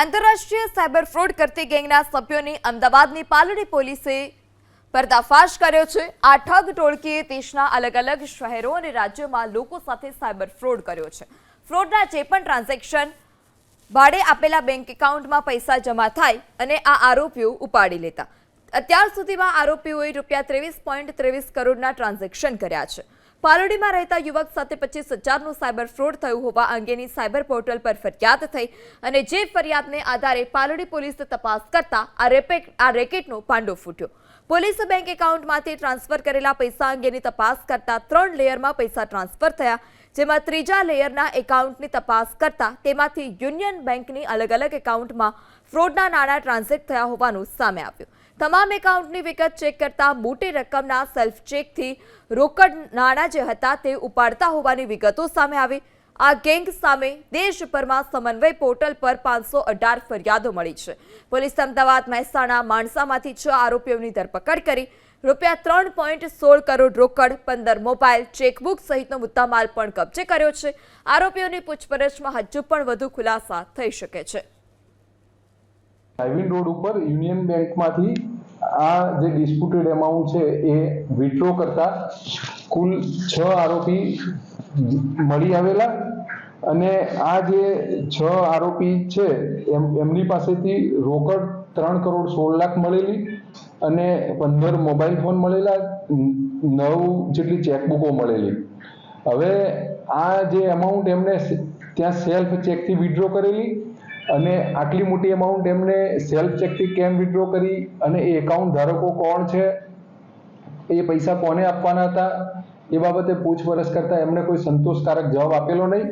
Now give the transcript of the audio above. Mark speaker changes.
Speaker 1: આંતરરાષ્ટ્રીય cyber fraud કરતી ગેંગના સભ્યોની અમદાવાદની પાલડી પોલીસે પર્દાફાશ કર્યો છે. આ ઠગ ટોળકીએ દેશના અલગ અલગ શહેરો અને રાજ્યોમાં લોકો સાથે સાયબર ફ્રોડ કર્યો છે. ફ્રોડના જે પણ ટ્રાન્ઝેક્શન ભાડે આપેલા બેંક એકાઉન્ટમાં પૈસા જમા થાય અને આ આરોપીઓ ઉપાડી લેતા. અત્યાર સુધીમાં આરોપીઓએ રૂપિયા ત્રેવીસ પોઈન્ટ ત્રેવીસ કરોડના ટ્રાન્ઝેક્શન કર્યા છે. પાલોડીમાં રહેતા યુવક સાથે પચીસ હજારનું સાયબર ફ્રોડ થયું હોવા અંગેની સાયબર પોર્ટલ પર ફરિયાદ થઈ અને જે ફરિયાદને આધારે પાલોડી પોલીસ તપાસ કરતા આ રેકેટનો પાંડો ફૂટ્યો. પોલીસે બેંક એકાઉન્ટમાંથી ટ્રાન્સફર કરેલા પૈસા અંગેની તપાસ કરતા ત્રણ લેયરમાં પૈસા ટ્રાન્સફર થયા, જેમાં ત્રીજા લેયરના એકાઉન્ટની તપાસ કરતા તેમાંથી યુનિયન બેંકની અલગ અલગ એકાઉન્ટમાં ફ્રોડના નાણાં ટ્રાન્ઝેક્ટ થયા હોવાનું સામે આવ્યું. તમામ એકાઉન્ટની વિગત ચેક કરતા મોટી રકમના સેલ્ફ ચેકથી રોકડ નાણાં જે હતા તે ઉપાડતા હોવાની વિગતો સામે આવી. આ ગેંગ સામે દેશભરમાં સમન્વય પોર્ટલ પર પાંચસો અઢાર ફરિયાદો મળી છે. પોલીસ અમદાવાદ, મહેસાણા, માણસામાંથી છ આરોપીઓની ધરપકડ કરી રૂપિયા ત્રણ પોઈન્ટ સોળ કરોડ રોકડ, પંદર મોબાઈલ, ચેકબુક સહિતનો મુદ્દામાલ પણ કબજે કર્યો છે. આરોપીઓની પૂછપરછમાં હજુ પણ વધુ ખુલાસા થઈ શકે છે.
Speaker 2: હાઈવિન રોડ ઉપર યુનિયન બેંકમાંથી આ જે ડિસ્પ્યુટેડ એમાઉન્ટ છે એ વિથડ્રો કરતા કુલ છ આરોપી મળી આવેલા અને આ જે છ આરોપી છે એમ, એમની પાસેથી રોકડ ત્રણ કરોડ સોળ લાખ મળેલી અને પંદર મોબાઈલ ફોન મળેલા, નવ જેટલી ચેકબુકો મળેલી. હવે આ જે અમાઉન્ટ એમને ત્યાં સેલ્ફ ચેકથી વિથડ્રો કરેલી અને આટલી મોટી અમાઉન્ટ એમને સેલ્ફ ચેકથી કેમ વિડ્રો કરી અને એ એકાઉન્ટ ધારકો કોણ છે, એ પૈસા કોને આપવાના હતા, એ બાબતે પૂછપરછ કરતા એમને કોઈ સંતોષકારક જવાબ આપેલો નહીં.